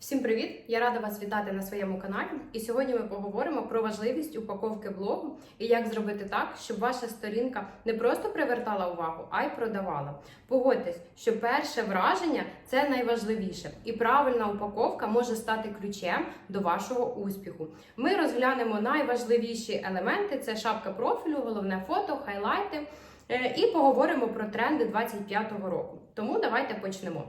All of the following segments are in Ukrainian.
Всім привіт! Я рада вас вітати на своєму каналі. І сьогодні ми поговоримо про важливість упаковки блогу і як зробити так, щоб ваша сторінка не просто привертала увагу, а й продавала. Погодьтесь, що перше враження це найважливіше, і правильна упаковка може стати ключем до вашого успіху. Ми розглянемо найважливіші елементи: це шапка профілю, головне фото, хайлайти. е, І поговоримо про тренди 25-го року. Тому давайте почнемо.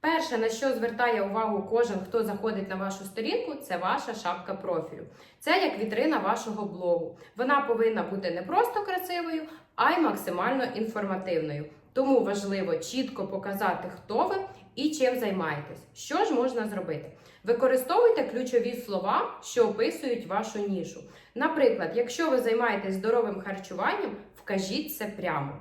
Перше, на що звертає увагу кожен, хто заходить на вашу сторінку, це ваша шапка профілю. Це як вітрина вашого блогу. Вона повинна бути не просто красивою, а й максимально інформативною. Тому важливо чітко показати, хто ви і чим займаєтесь. Що ж можна зробити? Використовуйте ключові слова, що описують вашу нішу. Наприклад, якщо ви займаєтесь здоровим харчуванням, вкажіть це прямо.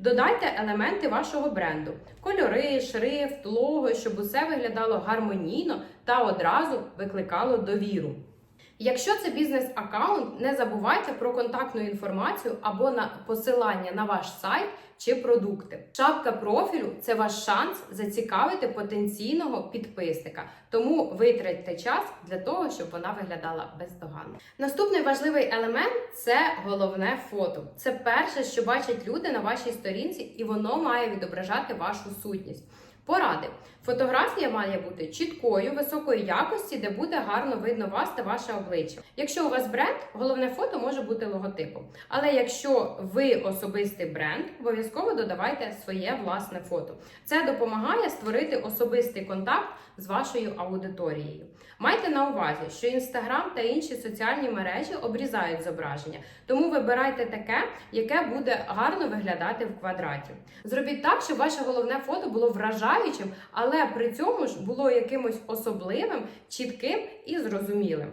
Додайте елементи вашого бренду: кольори, шрифт, лого, щоб усе виглядало гармонійно та одразу викликало довіру. Якщо це бізнес-аккаунт, не забувайте про контактну інформацію або на посилання на ваш сайт чи продукти. Шапка профілю це ваш шанс зацікавити потенційного підписника. Тому витратьте час для того, щоб вона виглядала бездоганно. Наступний важливий елемент це головне фото. Це перше, що бачать люди на вашій сторінці, і воно має відображати вашу сутність. Поради. Фотографія має бути чіткою, високої якості, де буде гарно видно вас та ваше обличчя. Якщо у вас бренд, головне фото може бути логотипом. Але якщо ви особистий бренд, обов'язково додавайте своє власне фото. Це допомагає створити особистий контакт з вашою аудиторією. Майте на увазі, що Інстаграм та інші соціальні мережі обрізають зображення, тому вибирайте таке, яке буде гарно виглядати в квадраті. Зробіть так, щоб ваше головне фото було вражаючим, але при цьому ж було якимось особливим, чітким і зрозумілим.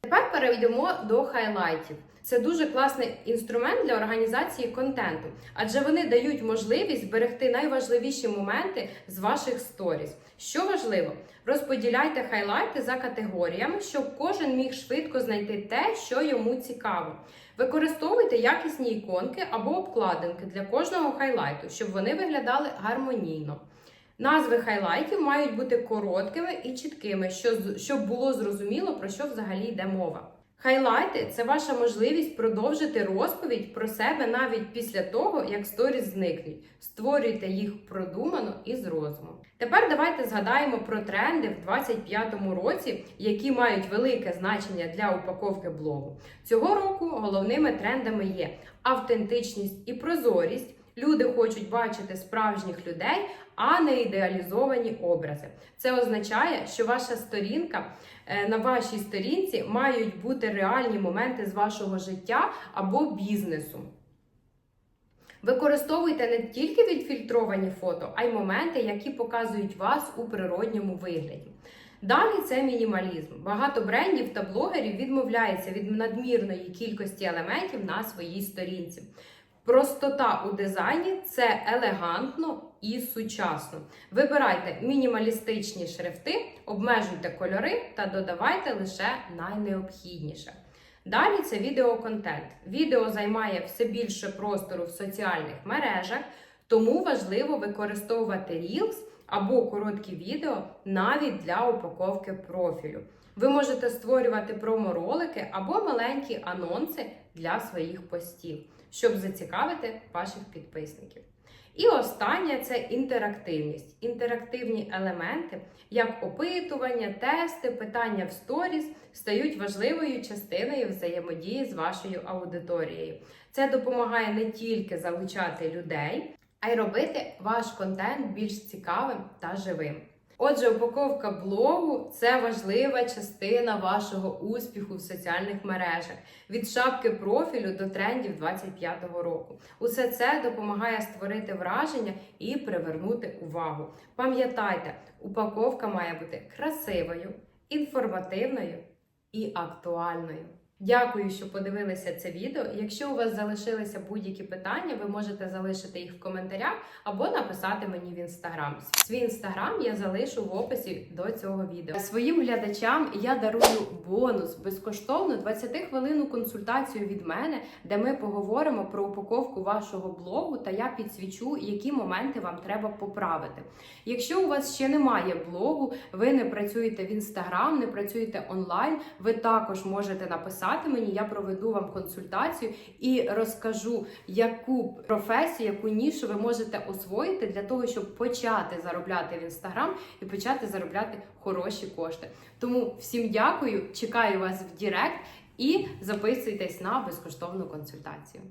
Тепер перейдемо до хайлайтів. Це дуже класний інструмент для організації контенту, адже вони дають можливість зберегти найважливіші моменти з ваших сторіс. Що важливо, розподіляйте хайлайти за категоріями, щоб кожен міг швидко знайти те, що йому цікаво. Використовуйте якісні іконки або обкладинки для кожного хайлайту, щоб вони виглядали гармонійно. Назви хайлайтів мають бути короткими і чіткими, що- щоб було зрозуміло, про що взагалі йде мова. Хайлайти це ваша можливість продовжити розповідь про себе навіть після того, як сторіс зникнуть. Створюйте їх продумано і з розумом. Тепер давайте згадаємо про тренди в 2025 році, які мають велике значення для упаковки блогу. Цього року головними трендами є автентичність і прозорість. Люди хочуть бачити справжніх людей, а не ідеалізовані образи. Це означає, що ваша сторінка е, на вашій сторінці мають бути реальні моменти з вашого життя або бізнесу. Використовуйте не тільки відфільтровані фото, а й моменти, які показують вас у природньому вигляді. Далі це мінімалізм. Багато брендів та блогерів відмовляються від надмірної кількості елементів на своїй сторінці. Простота у дизайні це елегантно і сучасно. Вибирайте мінімалістичні шрифти, обмежуйте кольори та додавайте лише найнеобхідніше. Далі це відеоконтент. Відео займає все більше простору в соціальних мережах, тому важливо використовувати Reels або короткі відео навіть для упаковки профілю. Ви можете створювати промо-ролики або маленькі анонси для своїх постів, щоб зацікавити ваших підписників. І останнє це інтерактивність. Інтерактивні елементи, як опитування, тести, питання в сторіс, стають важливою частиною взаємодії з вашою аудиторією. Це допомагає не тільки залучати людей, а й робити ваш контент більш цікавим та живим. Отже, упаковка блогу це важлива частина вашого успіху в соціальних мережах від шапки профілю до трендів 25-го року. Усе це допомагає створити враження і привернути увагу. Пам'ятайте, упаковка має бути красивою, інформативною і актуальною. Дякую, що подивилися це відео. Якщо у вас залишилися будь-які питання, ви можете залишити їх в коментарях або написати мені в інстаграм. Свій інстаграм я залишу в описі до цього відео. Своїм глядачам я дарую бонус безкоштовну 20 хвилинну консультацію від мене, де ми поговоримо про упаковку вашого блогу, та я підсвічу, які моменти вам треба поправити. Якщо у вас ще немає блогу, ви не працюєте в інстаграм, не працюєте онлайн, ви також можете написати мені, я проведу вам консультацію і розкажу, яку професію, яку нішу ви можете освоїти для того, щоб почати заробляти в інстаграм і почати заробляти хороші кошти. Тому всім дякую, чекаю вас в Дірект і записуйтесь на безкоштовну консультацію.